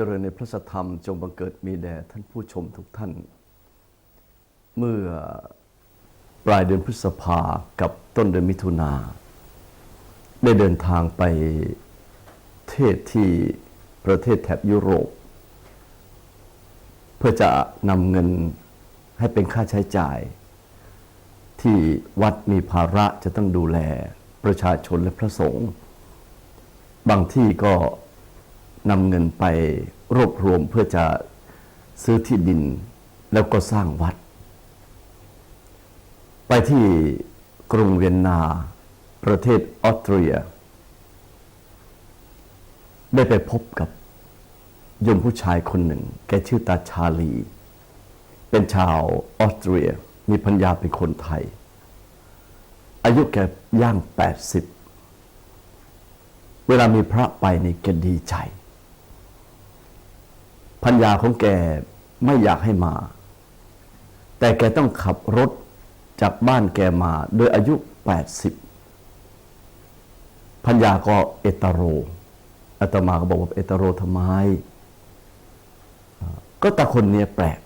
เจริญในพระสธรรมจงบังเกิดมีแด่ท่านผู้ชมทุกท่าน เมื่อปลายเดือนพฤษภากับต้นเดือนมิถุนา ได้เดินทางไปเทศที่ประเทศแถบยุโรป เพื่อจะนำเงินให้เป็นค่าใช้จ่าย ที่วัดมีภาระจะต้องดูแลประชาชนและพระสงฆ์บางที่ก็ นำเงินไปรวบรวมเพื่อจะซื้อที่ดิน แล้วก็สร้างวัด ไปที่กรุงเวียนนา ประเทศออสเตรีย ได้ไปพบกับยมผู้ชายคนหนึ่ง แกชื่อตาชาลี เป็นชาวออสเตรีย มีพัญญาเป็นคนไทย อายุแกย่าง 80 เวลามีพระไปในแกดีใจ พัญญาของแกไม่อยากให้มา แต่แกต้องขับรถจากบ้านแกมา โดยอายุ 80พัญญาก็เอตโรอาตมาก็บอกว่าเอตโรทำไม ก็ตาคนเนี้ยแปลก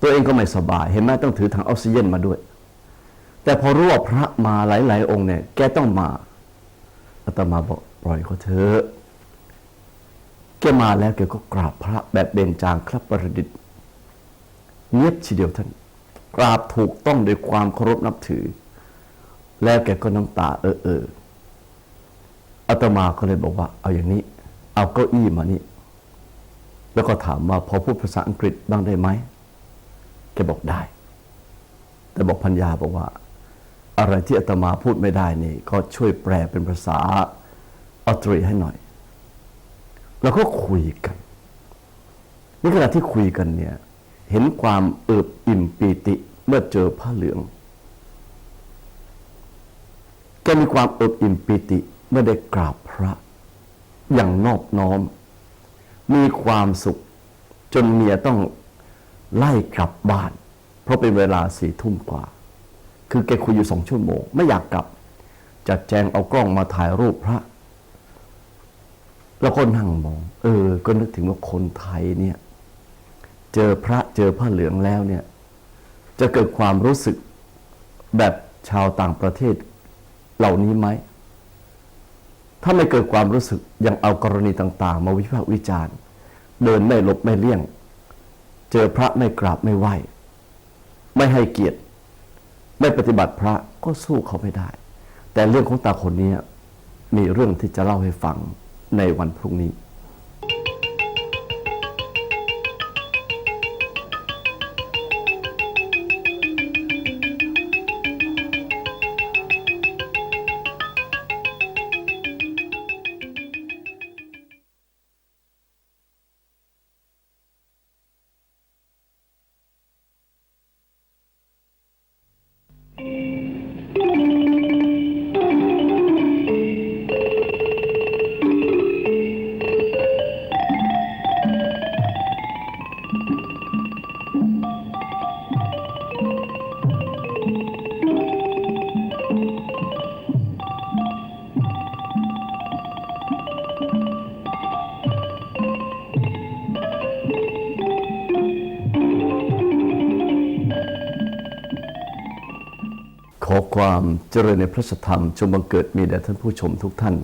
ตัวเองก็ไม่สบาย เห็นไหมต้องถือถังออกซิเจนมาด้วย แต่พอรู้ว่าพระมาหลาย ๆ องค์เนี่ย แกต้องมาอาตมาบอกปล่อยเขาเถอะ แกมาแล้วแกก็กราบพระแบบเบญจางครับประดิษฐ์เงียบทีเดียวท่าน กราบถูกต้องด้วยความเคารพนับถือ แล้วแกก็น้ำตาเออเอออาตมาก็เลยบอกว่า เอาอย่างนี้ เอาเก้าอี้มานี่ แล้วก็ถามว่าพอพูดภาษาอังกฤษบ้างได้ไหมแกบอกได้ แต่บอกพัญญาบอกว่า อะไรที่อาตมาพูดไม่ได้นี่ ก็ช่วยแปลเป็นภาษาออสเตรียให้หน่อย แล้วก็คุยกันในขณะที่คุยกันเนี่ย เห็นความเอิบอิ่มปีติ เมื่อเจอผ้าเหลืองแกมีความเอิบอิ่มปีติเมื่อได้กราบพระ อย่างนอบน้อม มีความสุข จนเมียต้องไล่กลับบ้าน เพราะเป็นเวลาสี่ทุ่มกว่า คือแกคุยอยู่สองชั่วโมง ไม่อยากกลับ จัดแจงเอากล้องมาถ่ายรูปพระ แล้วก็นั่งมอง เออ ก็นึกถึงว่าคนไทยเนี่ย เจอพระเจอผ้าเหลืองแล้วเนี่ย จะเกิดความรู้สึกแบบชาวต่างประเทศเหล่านี้ไหม ถ้าไม่เกิดความรู้สึกยังเอากรณีต่าง ๆ มาวิพากษ์วิจารณ์ เดินไม่หลบไม่เลี่ยง เจอพระไม่กราบไม่ไหวไม่ให้เกียรติ ไม่ปฏิบัติพระก็สู้เขาไม่ได้ แต่เรื่องของตาคนนี้มีเรื่องที่จะเล่าให้ฟัง ในวันพรุ่งนี้ ความเจริญในพระธรรมจงบังเกิดมีแด่ท่านผู้ชมทุกท่าน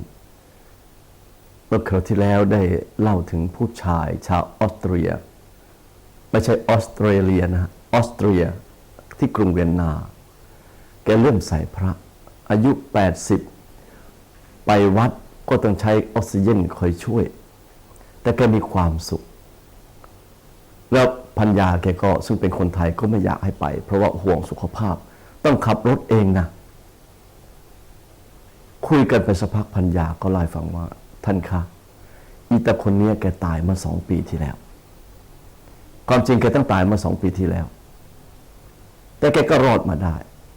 เมื่อคราวที่แล้วได้เล่าถึงผู้ชายชาวออสเตรีย ไม่ใช่ออสเตรเลียนะออสเตรียที่กรุงเวียนนา แกเลื่อมใส่พระ อายุ 80 ไปวัดก็ต้องใช้ออกซิเจนคอยช่วย แต่แกมีความสุข แล้วพัญญาแกก็ซึ่งเป็นคนไทยก็ไม่อยากให้ไป เพราะว่าห่วงสุขภาพ ต้องขับรถเองนะคุยกันไปสักพักพัญญาก็เล่าฟังว่า ท่านคะอีตาคนเนี้ยแกตายมาสองปีที่แล้ว ความจริงแกต้องตายมาสองปีที่แล้ว แต่แกก็รอดมาได้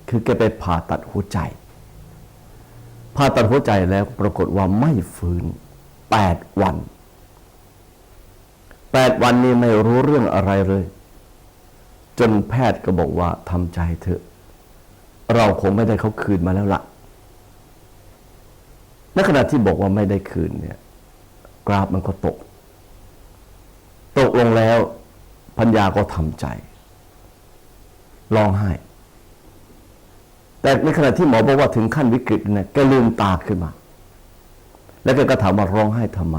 คือแกไปผ่าตัดหัวใจ ผ่าตัดหัวใจแล้วปรากฏว่าไม่ฟื้นแปดวันแปดวันนี้ไม่รู้เรื่องอะไรเลย จนแพทย์ก็บอกว่าทำใจเถอะ เราคงไม่ได้เขาคืนมาแล้วละ่ะในขณะที่บอกว่าไม่ได้คืนเนี่ย กราฟมันก็ตก ตกลงแล้วพัญญาก็ทำใจร้องไห้ แต่ในขณะที่หมอบอกว่าถึงขั้นวิกฤตเนี่ยแกลืมตาขึ้นมา แล้วแกก็ถามว่าร้องไห้ทำไม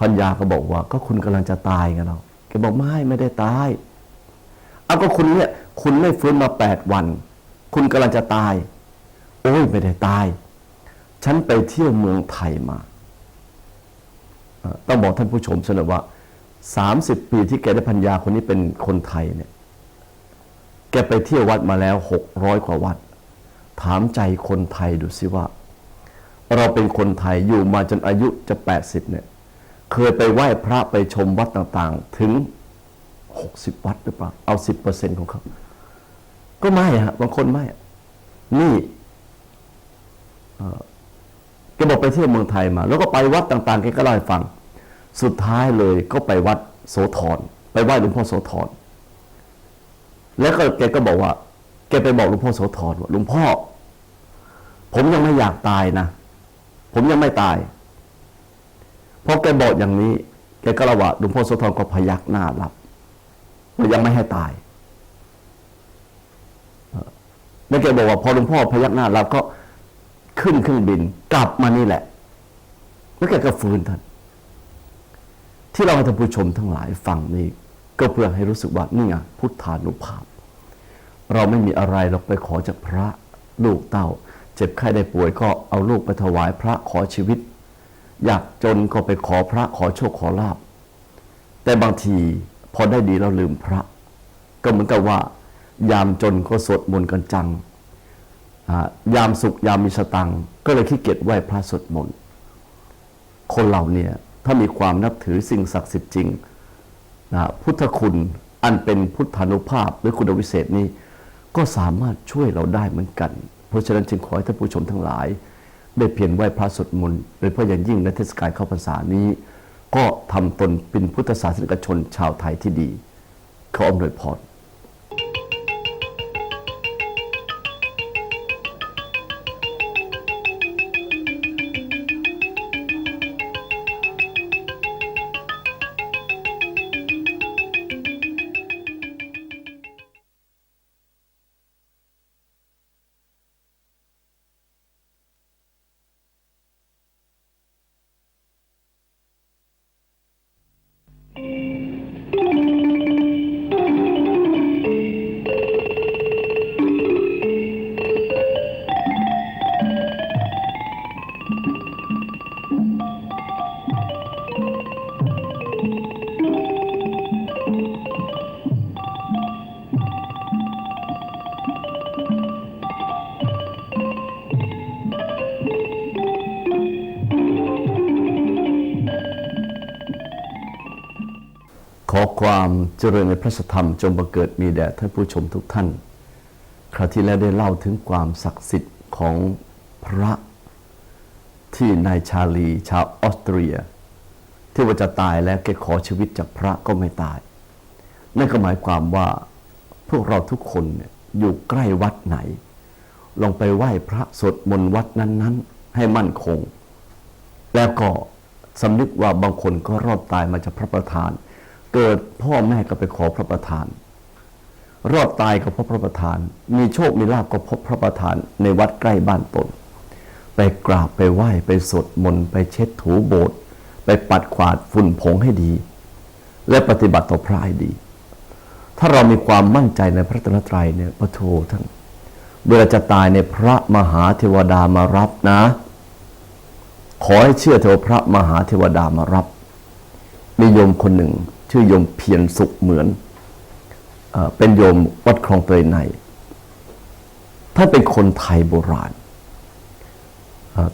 พัญญาก็บอกว่า ก็คุณกำลังจะตายกันเราแกบอกไม่ไม่ได้ตาย เอาก็คุณเนี่ย คุณไม่ฟื้นมาแปดวัน คุณกำลังจะตาย โอ้ยไม่ได้ตาย ฉันไปเที่ยวเมืองไทยมาต้องบอกท่านผู้ชมเสนอว่าสามสิบปีที่แกได้พัญญาคนนี้เป็นคนไทยเนี่ย แกไปเที่ยววัดมาแล้วหกร้อยกว่าวัด ถามใจคนไทยดูสิว่า เราเป็นคนไทยอยู่มาจนอายุจะแปดสิบเนี่ย เคยไปไหว้พระไปชมวัดต่าง ๆ ถึงหกสิบวัดหรือเปล่า เอาสิบเปอร์เซ็นของเขา ก็ไม่ฮะบางคนไม่ นี่เอ่อแกบอกไปเที่ยวเมืองไทยมา แล้วก็ไปวัดต่างๆแกก็เล่าให้ฟัง สุดท้ายเลยก็ไปวัดโสธรไปไหว้หลวงพ่อโสธรแล้วก็แกก็บอกว่า แกไปบอกหลวงพ่อโสธรว่าหลวงพ่อ ผมยังไม่อยากตายนะผมยังไม่ตายพอแกบอกอย่างนี้ แกก็ระว่าหลวงพ่อโสธรก็พยักหน้ารับว่ายังไม่ให้ตายเอ่อ แล้วแกบอกว่าพอหลวงพ่อพยักหน้าเรับก็ขึ้นเครื่องบิน กลับมานี่แหละ แล้วแกก็ฟื้นท่าน ที่เราให้ท่านผู้ชมทั้งหลายฟังนี่ก็เพื่อให้รู้สึกว่านี่ไงพุทธานุภาพ เราไม่มีอะไรเราไปขอจากพระลูกเต้า เจ็บไข้ได้ป่วยก็เอาลูกไปถวายพระขอชีวิต อยากจนก็ไปขอพระขอโชคขอลาบแต่บางทีพอได้ดีเราลืมพระ ก็เหมือนกับว่า ยามจนก็สวดมนต์กันจัง ยามสุขยามมีสตังก็เลยขี้เกียจไหว้พระสวดมนต์คนเราเนี่ยถ้ามีความนับถือสิ่งศักดิ์สิทธิ์จริงนะพุทธคุณอันเป็นพุทธานุภาพหรือคุณวิเศษนี้ก็สามารถช่วยเราได้เหมือนกัน เพราะฉะนั้นจึงขอให้ท่านผู้ชมทั้งหลาย ได้เพียรไหว้พระสวดมนต์โดยเฉพาะอย่างยิ่งในเทศกาลเข้าพรรษานี้ ก็ทำตนเป็นพุทธศาสนิกชนชาวไทยที่ดี ขออำนวยพร เจริญในพระธรรมจงบังเกิดมีแด่ท่านผู้ชมทุกท่าน คราวที่แล้วได้เล่าถึงความศักดิ์สิทธิ์ของพระที่นายชาลี ชาวออสเตรีย ที่ว่าจะตายแล้วแกขอชีวิตจากพระก็ไม่ตาย นั่นก็หมายความว่าพวกเราทุกคนเนี่ยอยู่ใกล้วัดไหน ลองไปไหว้พระสดมนวัดนั้น ๆ ให้มั่นคง แล้วก็สำนึกว่าบางคนก็รอดตายมาจากพระประธาน เกิดพ่อแม่ก็ไปขอพระประธาน รอดตายก็พราะพระประธาน มีโชคมีลาภก็พราะพระประธานในวัดใกล้บ้านตน ไปกราบไปไหว้ไปสวดมนต์ไปเช็ดถูโบสถ์ไปปัดขวาดฝุ่นผงให้ดี และปฏิบัติต่อพระให้ดี ถ้าเรามีความมั่นใจในพระตนตรัยเนี่ยพระโทท่านเวลาจะตายในพระมหาเทวดามารับนะ ขอให้เชื่อเถอะพระมหาเทวดามารับ มีโยมคนหนึ่ง ชื่อโยมเพียรสุขเหมือนเป็นโยมวัดคลองเตยในท่านเป็นคนไทยโบราณ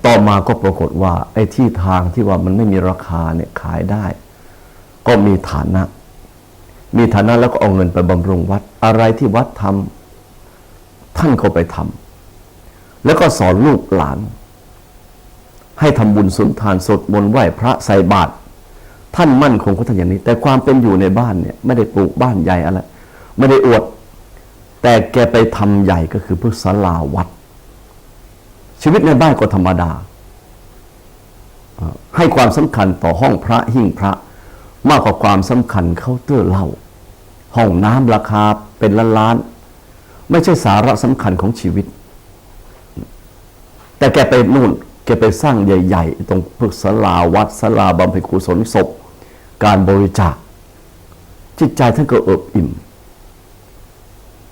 ต่อมาก็ปรากฏว่า ไอ้ที่ทางที่ว่ามันไม่มีราคาเนี่ยขายได้ ก็มีฐานะ มีฐานะแล้วก็เอาเงินไปบำรุงวัด อะไรที่วัดทำท่านก็ไปทำแล้วก็สอนลูกหลาน ให้ทำบุญสุนทานสดมนต์ไหว้พระใส่บาตร ท่านมั่นคงของท่านอย่างนี้ แต่ความเป็นอยู่ในบ้านเนี่ยไม่ได้ปลูกบ้านใหญ่อะไรไม่ได้อวด แต่แกไปทำใหญ่ก็คือเพื่อศาลาวัด ชีวิตในบ้านก็ธรรมดา ให้ความสำคัญต่อห้องพระหิ้งพระ มากกว่าความสำคัญเคาน์เตอร์เหล้าห้องน้ำราคาเป็นล้านล้านๆไม่ใช่สาระสำคัญของชีวิต แต่แกไปนู่นแกไปสร้างใหญ่ ๆ ตรงพวกศาลาวัดศาลาบำเพ็ญกุศลศพ การบริจาค จิตใจท่านก็เอิบอิ่ม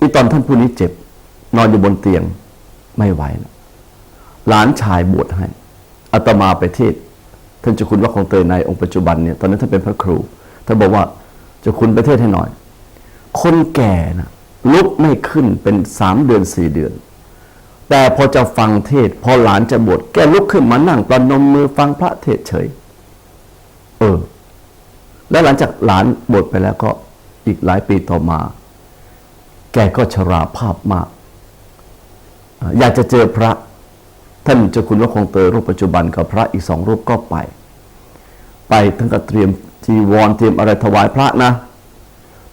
อีตอนท่านผู้นี้เจ็บ นอนอยู่บนเตียงไม่ไหวแล้วหลานชายบวชให้อาตมาไปเทศท่านเจ้าคุณว่าของเตยในองค์ปัจจุบันเนี่ยตอนนั้นท่านเป็นพระครูท่านบอกว่าเจ้าคุณไปเทศให้หน่อย คนแก่นะลุกไม่ขึ้นเป็นสามเดือนสี่เดือน แต่พอจะฟังเทศ พอหลานจะบวชแกลุกขึ้นมานั่งประนมมือฟังพระเทศเฉย เออ แล้วหลังจากหลานบวชไปแล้วก็อีกหลายปีต่อมา แกก็ชราภาพมาก อยากจะเจอพระท่านเจ้าคุณว่าคงเตยรูปปัจจุบันกับพระอีกสองรูปก็ไป ไปท่านก็เตรียมจีวรเตรียมอะไรถวายพระนะ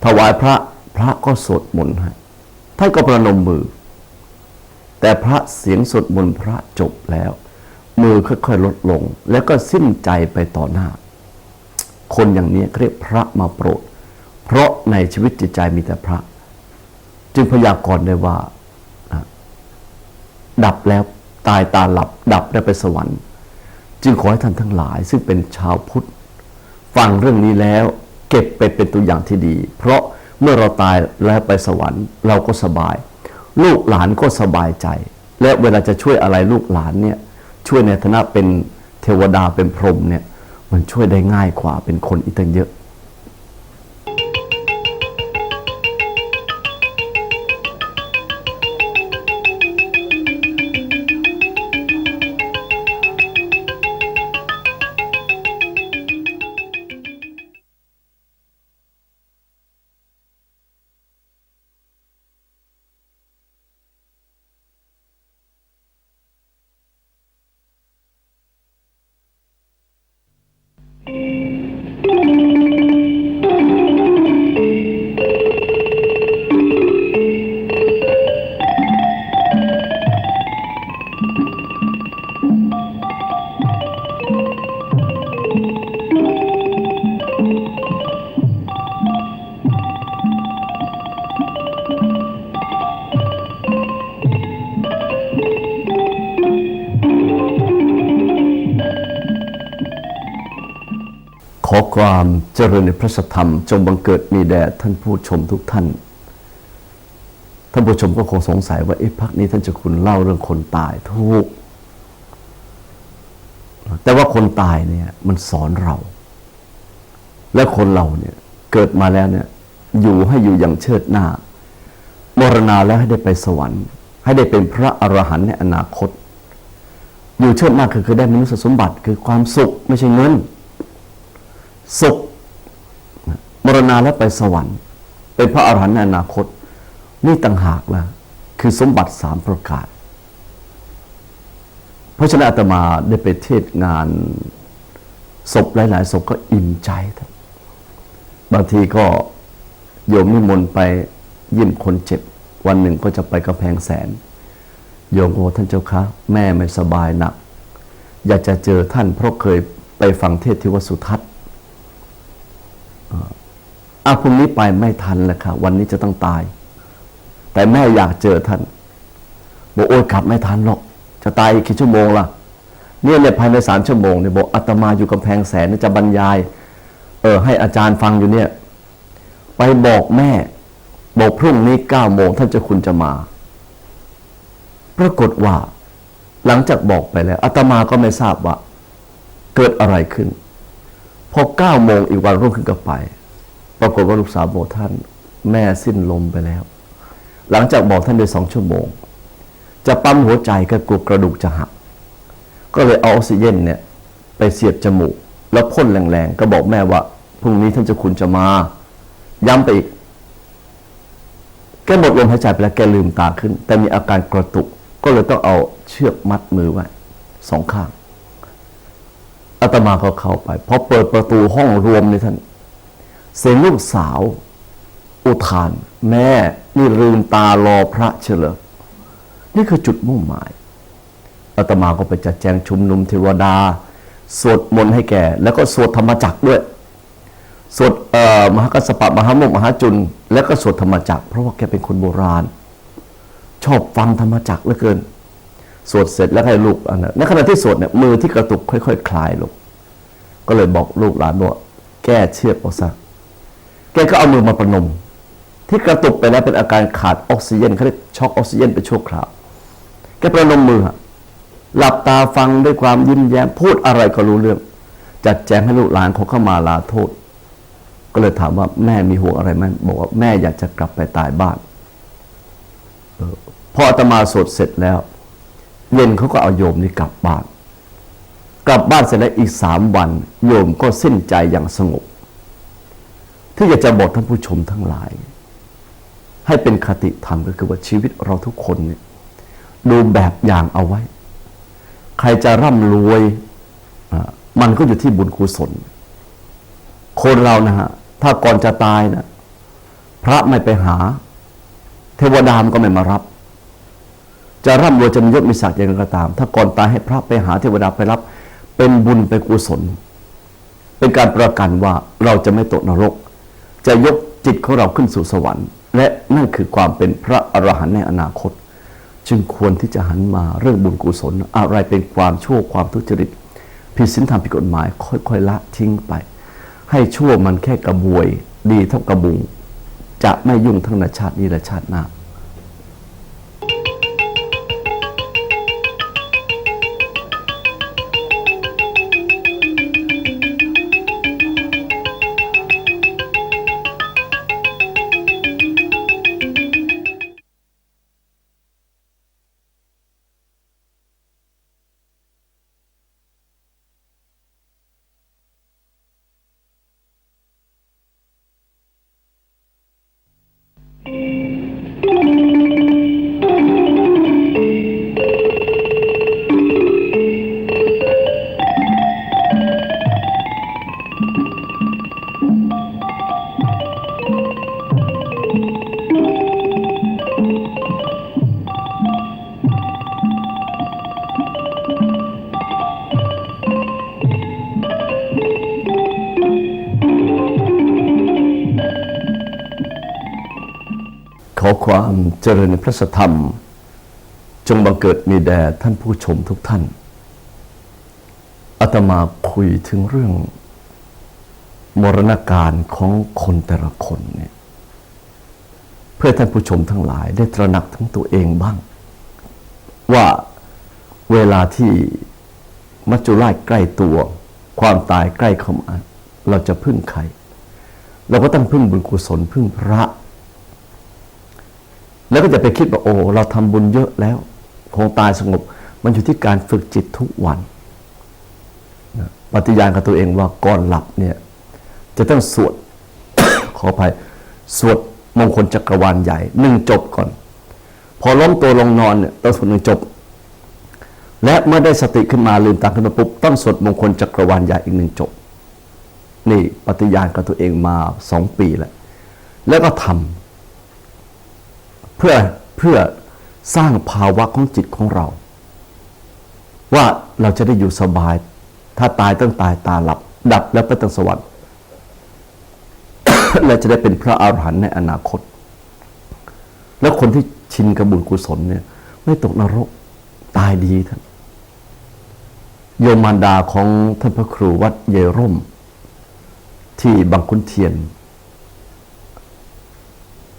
ถวายพระพระก็สวดมนต์ให้ท่านก็ประนมมือ แต่พระเสียงสวดมนต์พระจบแล้ว มือค่อยๆลดลง แล้วก็สิ้นใจไปต่อหน้า คนอย่างนี้เรียกพระมาโปรด เพราะในชีวิตจิตใจมีแต่พระ จึงพยากรณ์ได้ว่า ดับแล้วตายตาหลับ ดับแล้วไปสวรรค์ จึงขอให้ท่านทั้งหลาย ซึ่งเป็นชาวพุทธ ฟังเรื่องนี้แล้ว เก็บไปเป็นตัวอย่างที่ดี เพราะเมื่อเราตายแล้วไปสวรรค์ เราก็สบาย ลูกหลานก็สบายใจ และเวลาจะช่วยอะไรลูกหลานเนี่ยช่วยในฐานะเป็นเทวดาเป็นพรหมเนี่ย มันช่วยได้ง่ายกว่าเป็นคนอีกตั้งเยอะ ความเจริญในพระธรรม จงบังเกิดมีแด่ท่านผู้ชมทุกท่าน ท่านผู้ชมก็คงสงสัยว่าเอ๊ะพักนี้ท่านจะคุณเล่าเรื่องคนตายทุกแต่ว่าคนตายเนี่ยมันสอนเรา และคนเราเนี่ยเกิดมาแล้วเนี่ยอยู่ให้อยู่อย่างเชิดหน้ามรณาแล้วให้ได้ไปสวรรค์ ให้ได้เป็นพระอรหันต์ในอนาคต อยู่เชิดหน้าคือคือได้มนุษยสมบัติคือความสุขไม่ใช่เงิน สุขมรณาแล้วไปสวรรค์ เป็นพระอรหันต์ในอนาคต นี่ต่างหากละคือสมบัติสามประการ เพราะฉะนั้นอาตมาได้ไปเทศงานศพหลาย ๆ ศพก็อิ่มใจท่านบางทีก็โยมนิมนต์ไปเยี่ยมคนเจ็บ วันหนึ่งก็จะไปกำแพงแสน โยมโอท่านเจ้าคะ แม่ไม่สบายหนัก อยากจะเจอท่านเพราะเคยไปฟังเทศที่วัดสุทัศน์ อาพรุ่งนี้ไปไม่ทันแล้วค่ะ วันนี้จะต้องตาย แต่แม่อยากเจอท่าน บอกโอ้ยกลับไม่ทันหรอก จะตายอีกกี่ชั่วโมงล่ะ เนี่ยเนี่ยภายในสามชั่วโมงเนี่ยบอกอาตมาอยู่กำแพงแสนจะบรรยาย เออ ให้อาจารย์ฟังอยู่เนี่ย ไปบอกแม่ บอกพรุ่งนี้เก้าโมงท่านเจะคุณจะมา ปรากฏว่า หลังจากบอกไปแล้วอาตมาก็ไม่ทราบว่า เกิดอะไรขึ้น อเก้าโมงอีกวันรุ่งขึ้นก็ไป ปรากฏว่าลูกสาวบอกท่าน แม่สิ้นลมไปแล้ว หลังจากบอกท่านได้สองชั่วโมง จะปั๊มหัวใจก็กลัวกระดูกจะหัก ก็เลยเอาออกซิเจนเนี่ยไปเสียบจมูก แล้วพ่นแรงๆ ก็บอกแม่ว่าพรุ่งนี้ท่านเจ้าคุณจะมา ย้ำไปอีก แกหมดลมหายใจไปแล้วแกลืมตาขึ้น แต่มีอาการกระตุก ก็เลยต้องเอาเชือกมัดมือไว้สองข้าง อาตมาก็เข้าไปพอเปิดประตูห้องรวมเลยท่าน เสียงลูกสาว อุทาน แม่นี่ลืมตารอพระเฉลอนี่คือจุดมุ่งหมายอาตมาก็ไปจัดแจงชุมนุมเทวดา สวดมนต์ให้แกแล้วก็สวดธรรมจักรด้วย สวดมหากัสปะมหาโมกมหาจุลแล้วก็สวดธรรมจักรเพราะว่าแกเป็นคนโบราณ ชอบฟังธรรมจักรเหลือเกิน สวดเสร็จแล้วให้ลูกอันนั้นในขณะที่สวดเนี่ยมือที่กระตุกค่อยๆคลายลงก็เลยบอกลูกหลานว่าแก้เชือกออกซะแกก็เอามือมาประนม ที่กระตุกไปแล้วเป็นอาการขาดออกซิเจนเขาเรียกช็อกออกซิเจนไปชั่วคราวแกประนมมือฮะหลับตาฟังด้วยความยิ้มแย้มพูดอะไรก็รู้เรื่อง จัดแจงให้ลูกหลานเขาเข้ามาลาโทษ ก็เลยถามว่าแม่มีห่วงอะไรไหมบอกว่าแม่อยากจะกลับไปตายบ้านออพออาตมาสวดเสร็จแล้ว เย็นเขาก็เอาโยมนี่กลับบ้าน กลับบ้านเสร็จแล้วอีกสามวัน โยมก็สิ้นใจอย่างสงบ ที่อยากจะบอกท่านผู้ชมทั้งหลาย ให้เป็นคติธรรมก็คือว่าชีวิตเราทุกคนเนี่ยดูแบบอย่างเอาไว้ ใครจะร่ำรวยมันก็อยู่ที่บุญกุศล คนเรานะฮะถ้าก่อนจะตายนะพระไม่ไปหา เทวดามนก็ไม่มารับ จะร่ำรวยจะมียศมีศักดิ์อย่างไรก็ตาม ถ้าก่อนตายให้พระไปหาเทวดาไปรับ เป็นบุญเป็นกุศล เป็นการประกันว่าเราจะไม่ตกนรก จะยกจิตของเราขึ้นสู่สวรรค์ และนั่นคือความเป็นพระอรหันต์ในอนาคต จึงควรที่จะหันมาเรื่องบุญกุศล อะไรเป็นความชั่วความทุจริตผิดศีลธรรมผิดกฎหมาย ค่อยๆละทิ้งไป ให้ชั่วมันแค่กระบวยดีเท่ากระบุงจะไม่ยุ่งทั้งในชาตินี้และชาติหน้า ความเจริญในพระธรรม จงบังเกิดมีแด่ท่านผู้ชมทุกท่านอาตมาคุยถึงเรื่อง มรณการของคนแต่ละคนเนี่ยเพื่อท่านผู้ชมทั้งหลายได้ตระหนักทั้งตัวเองบ้าง ว่าเวลาที่มัจจุราชใกล้ตัว ความตายใกล้เข้ามาเราจะพึ่งใคร เราก็ต้องพึ่งบุญกุศลพึ่งพระ แล้วก็จะไปคิดว่าโอ้เราทำบุญเยอะแล้ว คงตายสงบ มันอยู่ที่การฝึกจิตทุกวันปฏิญาณกับตัวเองว่าก่อนหลับเนี่ยจะต้องสวดขออภัยสวดมงคลจักรวาลใหญ่หนึ่งจบก่อน พอล้มตัวลงนอนเนี่ยต้องสวดหนึ่งจบ และเมื่อได้สติขึ้นมาลืมตาขึ้นมาปุ๊บต้องสวดมงคลจักรวาลใหญ่อีกหนึ่งจบ นี่ปฏิญาณกับตัวเองมาสองปีแล้วแล้วก็ทำ เพื่อเพื่อสร้างภาวะของจิตของเรา ว่าเราจะได้อยู่สบาย ถ้าตายต้องตายตาหลับ ดับแล้วไปต้งสวรรค์และจะได้เป็นพระอาหารหันต์ในอนาคต แล้วคนที่ชินกับบุญกุศลเนี่ย ไม่ตกนรกตายดีท่านโยมมารดาของท่านพระครูวัดเยร่ม ที่บางขุนเทียน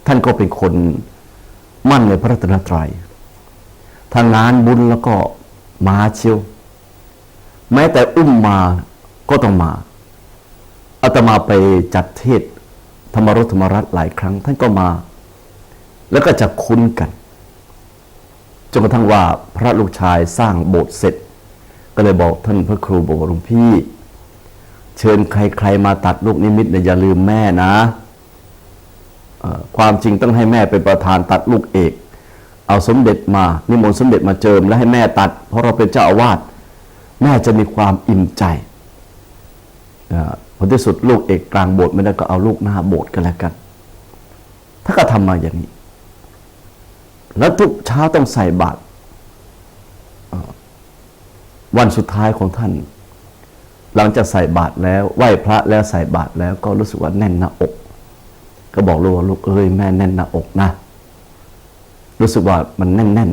ท่านก็เป็นคน มั่นในพระรัตนตรัยทางงานบุญแล้วก็มาเชียว แม้แต่อุ้มมาก็ต้องมาอาตมาไปจัดเทศธรรมรสธรรมรัตหลายครั้ง ท่านก็มา แล้วก็จะคุ้นกันจนกระทั่งว่าพระลูกชายสร้างโบสถ์เสร็จ ก็เลยบอกท่านพระครูบอกหลวงพี่ เชิญใครๆมาตัดลูกนิมิตเนี่ยอย่าลืมแม่นะ ความจริงต้องให้แม่เป็นประธานตัดลูกเอก เอาสมเด็จมานิมนต์สมเด็จมาเจิมแล้วให้แม่ตัด เพราะเราเป็นเจ้าอาวาสแม่จะมีความอิ่มใจผลที่สุดลูกเอกกลางโบสถ์ไม่ได้ก็เอาลูกหน้าโบสถ์กันแล้วกัน ถ้าก็ทำมาอย่างนี้ แล้วทุกเช้าต้องใส่บาตรวันสุดท้ายของท่าน หลังจากใส่บาตรแล้วไหว้พระแล้วใส่บาตรแล้วก็รู้สึกว่าแน่นหน้าอก ก็บอกลูกว่าลูกเอ้ยแม่แน่นหน้าอกนะ รู้สึกว่ามันแน่น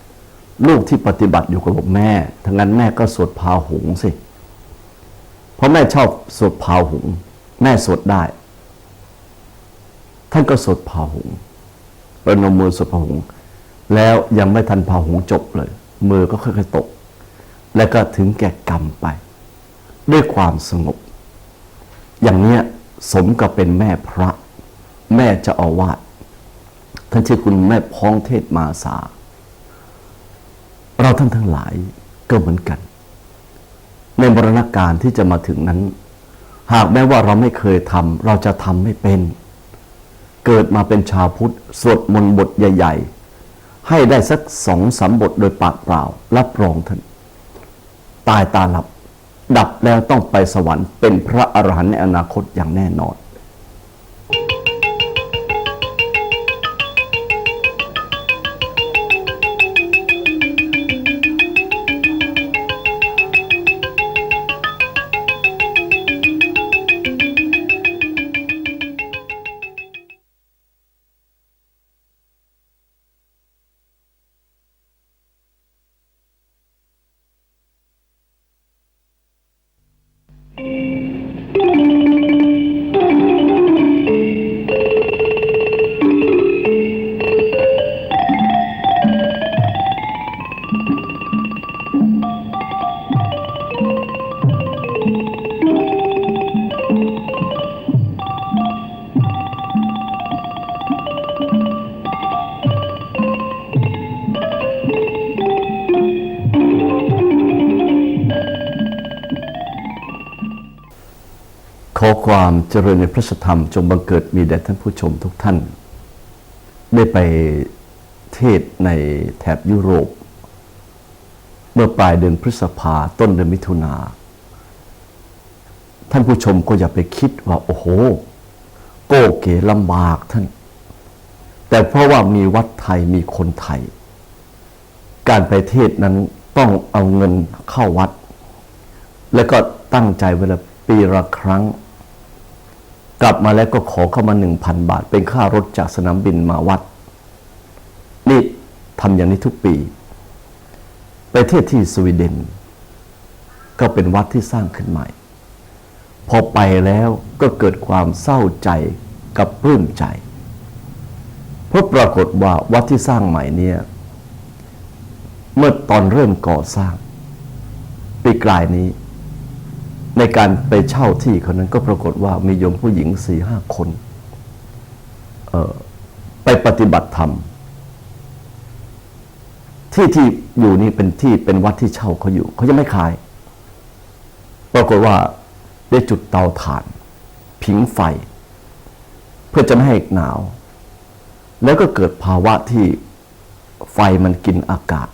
ๆ ลูกที่ปฏิบัติอยู่กับแม่ทั้งนั้นแม่ก็สวดพาหุงสิ เพราะแม่ชอบสวดพาหุง แม่สวดได้ ท่านก็สวดพาหุงประนมมือสวดพาหุง แล้วยังไม่ทันพาหุงจบเลย มือก็ค่อยๆตก แล้วก็ถึงแก่กรรมไป ด้วยความสงบ อย่างเนี้ยสมกับเป็นแม่พระ แม่เจะอาวาสท่านชื่อคุณแม่พ้องเทศมาสา เราท่านทั้งหลายก็เหมือนกัน ในบรณการที่จะมาถึงนั้น หากแม้ว่าเราไม่เคยทำเราจะทำไม่เป็น เกิดมาเป็นชาวพุทธสวดมนต์บทใหญ่ ๆ ให้ได้สักสองสามบทโดยปากเปล่ารับรองท่านตายตาหลับ ดับแล้วต้องไปสวรรค์เป็นพระอรหันต์ในอนาคตอย่างแน่นอน ความเจริญในพระธรรมจงบังเกิดมีแด่ท่านผู้ชมทุกท่าน ได้ไปเทศในแถบยุโรป เมื่อปลายเดือนพฤษภาต้นเดือนมิถุนา ท่านผู้ชมก็อย่าไปคิดว่า โอ้โห โก้เก๋ลำบากท่าน แต่เพราะว่ามีวัดไทยมีคนไทย การไปเทศนั้นต้องเอาเงินเข้าวัด แล้วก็ตั้งใจเวลาปีละครั้ง กลับมาแล้วก็ขอเข้ามาหนึ่งพันบาท เป็นค่ารถจากสนามบินมาวัด นี่ทำอย่างนี้ทุกปี ไปเทศที่สวีเดน ก็เป็นวัดที่สร้างขึ้นใหม่ พอไปแล้วก็เกิดความเศร้าใจกับปลื้มใจ เพราะปรากฏว่าวัดที่สร้างใหม่เนี่ย เมื่อตอนเริ่มก่อสร้างปีกลายนี้ ในการไปเช่าที่คนนั้นก็ปรากฏว่ามีโยมผู้หญิงสี่ห้าคนไปปฏิบัติธรรม ที่ที่อยู่นี่เป็นที่เป็นวัดที่เช่าเขาอยู่เขาจะไม่ขาย ปรากฏว่าได้จุดเตาถ่าน ผิงไฟ เพื่อจะไม่ให้หนาว แล้วก็เกิดภาวะที่ไฟมันกินอากาศ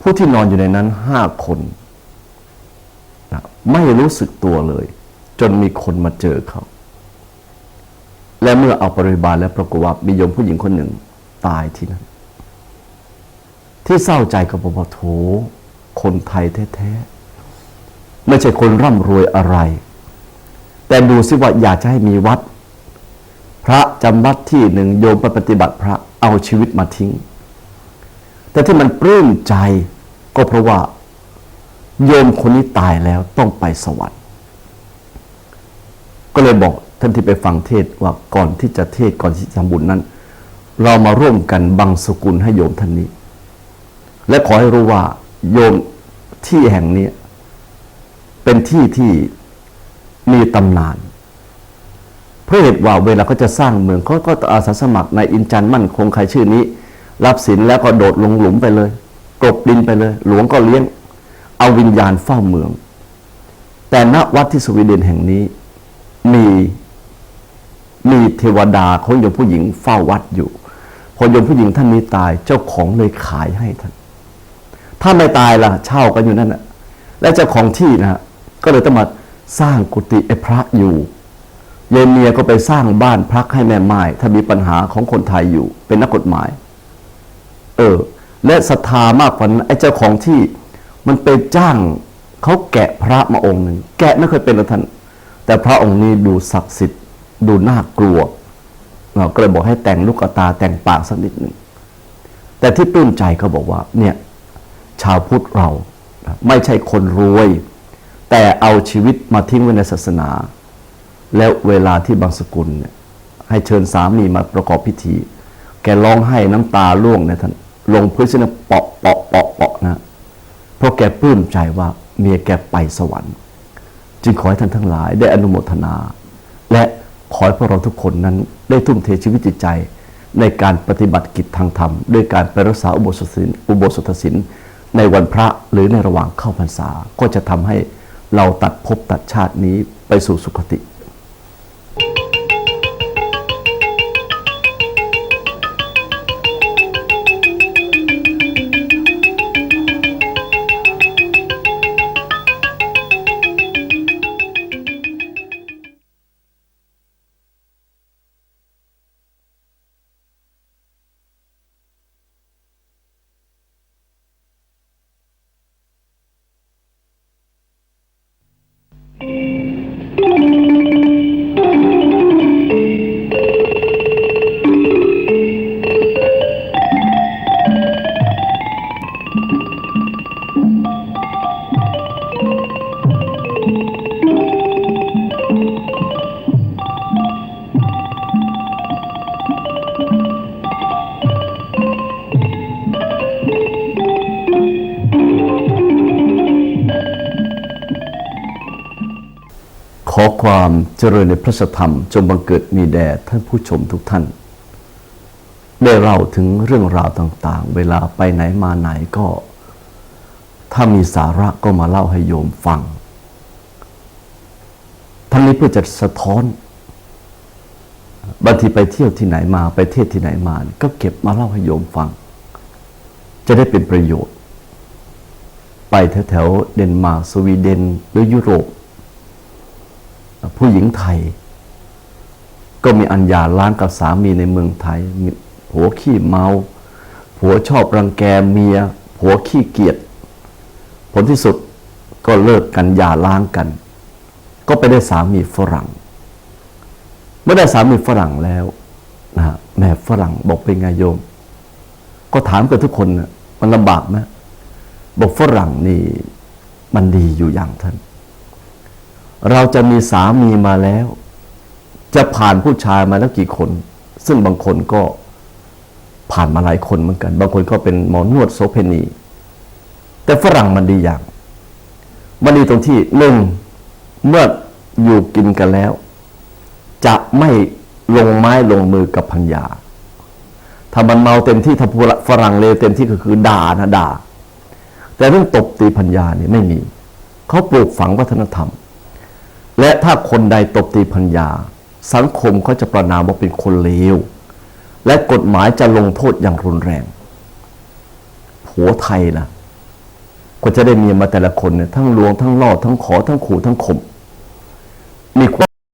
ผู้ที่นอนอยู่ในนั้นห้าคน ไม่รู้สึกตัวเลย จนมีคนมาเจอเขา และเมื่อเอาปริบาลแล้วปรากฏว่ามีโยมผู้หญิงคนหนึ่งตายที่นั่นที่เศร้าใจก็บอกว่าโถคนไทยแท้ๆไม่ใช่คนร่ำรวยอะไร แต่ดูสิว่าอยากจะให้มีวัด พระจำวัดที่หนึ่งโยมไปปฏิบัติพระเอาชีวิตมาทิ้ง แต่ที่มันปลื้มใจก็เพราะว่า โยมคนนี้ตายแล้วต้องไปสวรรค์ ก็เลยบอกท่านที่ไปฟังเทศว่าก่อนที่จะเทศก่อนที่จะทำบุญนั้น เรามาร่วมกันบังสกุลให้โยมท่านนี้ และขอให้รู้ว่าโยมที่แห่งนี้เป็นที่ที่มีตำนาน เพราะเหตุว่าเวลาเขาจะสร้างเมืองเขาก็อาสาสมัครในอินจันมั่นคงใครชื่อนี้ รับศีลแล้วก็โดดลงหลุมไปเลยกลบดินไปเลย หลวงก็เลี้ยง เอาวิญญาณเฝ้าเมือง แต่ณวัดที่สวีเดนแห่งนี้มีมีเทวดาของโยมผู้หญิงเฝ้าวัดอยู่ พอโยมผู้หญิงท่านนี้ตายเจ้าของเลยขายให้ท่าน ถ้าไม่ตายล่ะ เช่ากันอยู่นั่นน่ะ และเจ้าของที่นะฮะก็เลยต้องมาสร้างกุฏิไอ้พระอยู่เยนเมียก็ไปสร้างบ้านพักให้แม่ไม้ถ้ามีปัญหาของคนไทยอยู่ เป็นนักกฎหมาย เออ และศรัทธามากกว่านั้นไอ้เจ้าของที่ มันไปจ้างเขาแกะพระมาองค์หนึ่งแกะไม่เคยเป็นนะท่าน แต่พระองค์นี้ดูศักดิ์สิทธิ์ดูน่ากลัวเราก็เลยบอกให้แต่งลูกตาแต่งปากสักนิดหนึ่งแต่ที่ปลื้มใจเขาบอกว่าเนี่ยชาวพุทธเราไม่ใช่คนรวย แต่เอาชีวิตมาทิ้งไว้ในศาสนา แล้วเวลาที่บางสกุลเนี่ยให้เชิญสามีมาประกอบพิธี แกร้องไห้น้ำตาร่วงเนี่ยท่านลงพื้นนเปาะเปาะเปาะเปาะนะ เพราะแกปลื้มใจว่าเมียแกไปสวรรค์ จึงขอให้ท่านทั้งหลายได้อนุโมทนา และขอให้พวกเราทุกคนนั้นได้ทุ่มเทชีวิตจิตใจ ในการปฏิบัติกิจทางธรรม ด้วยการไปรักษาอุโบสถศีลอุโบสถศีลในวันพระหรือในระหว่างเข้าพรรษาก็จะทำให้เราตัดภพตัดชาตินี้ไปสู่สุคติ ขอความเจริญในพระธรรม จงบังเกิดมีแด่ท่านผู้ชมทุกท่าน ได้เล่าถึงเรื่องราวต่างๆ เวลาไปไหนมาไหนก็ ถ้ามีสาระก็มาเล่าให้โยมฟัง ทั้งนี้เพื่อจะสะท้อนบางทีไปเที่ยวที่ไหนมาไปเทศที่ไหนมา ก็เก็บมาเล่าให้โยมฟัง จะได้เป็นประโยชน์ ไปแถวๆเดนมาร์กสวีเดนหรือยุโรป ผู้หญิงไทย ก็มีอัญญาล้างกับสามีในเมืองไทยผัวขี้เมาผัวชอบรังแกเมียผัวขี้เกียจผลที่สุดก็เลิกกันหย่าล้างกัน ก็ไปได้สามีฝรั่งเมื่อได้สามีฝรั่งแล้วนะฮะแม่ฝรั่งบอกเป็นไงโยม ก็ถามกับทุกคนนะมันลำบากไหมบอกฝรั่งนี่มันดีอยู่อย่างท่าน เราจะมีสามีมาแล้ว จะผ่านผู้ชายมาแล้วกี่คน ซึ่งบางคนก็ผ่านมาหลายคนเหมือนกัน บางคนก็เป็นหมอนวดโสเพณี แต่ฝรั่งมันดีอย่าง มันดีตรงที่หนึ่งเมื่ออยู่กินกันแล้ว จะไม่ลงไม้ลงมือกับพัญญา ถ้ามันเมาเต็มที่ถ้าฝรั่งเลวเต็มที่ก็คือด่านะด่า แต่เรื่องตบตีพัญญาเนี่ยไม่มี เขาปลูกฝังวัฒนธรรม และถ้าคนใดตบตีพัญญา สังคมเขาจะประนามว่าเป็นคนเลว และกฎหมายจะลงโทษอย่างรุนแรงผัวไทยนะก็จะได้เมียมาแต่ละคนเนี่ยทั้งลวงทั้งล่อทั้งขอทั้งขู่ทั้งข่มมีความ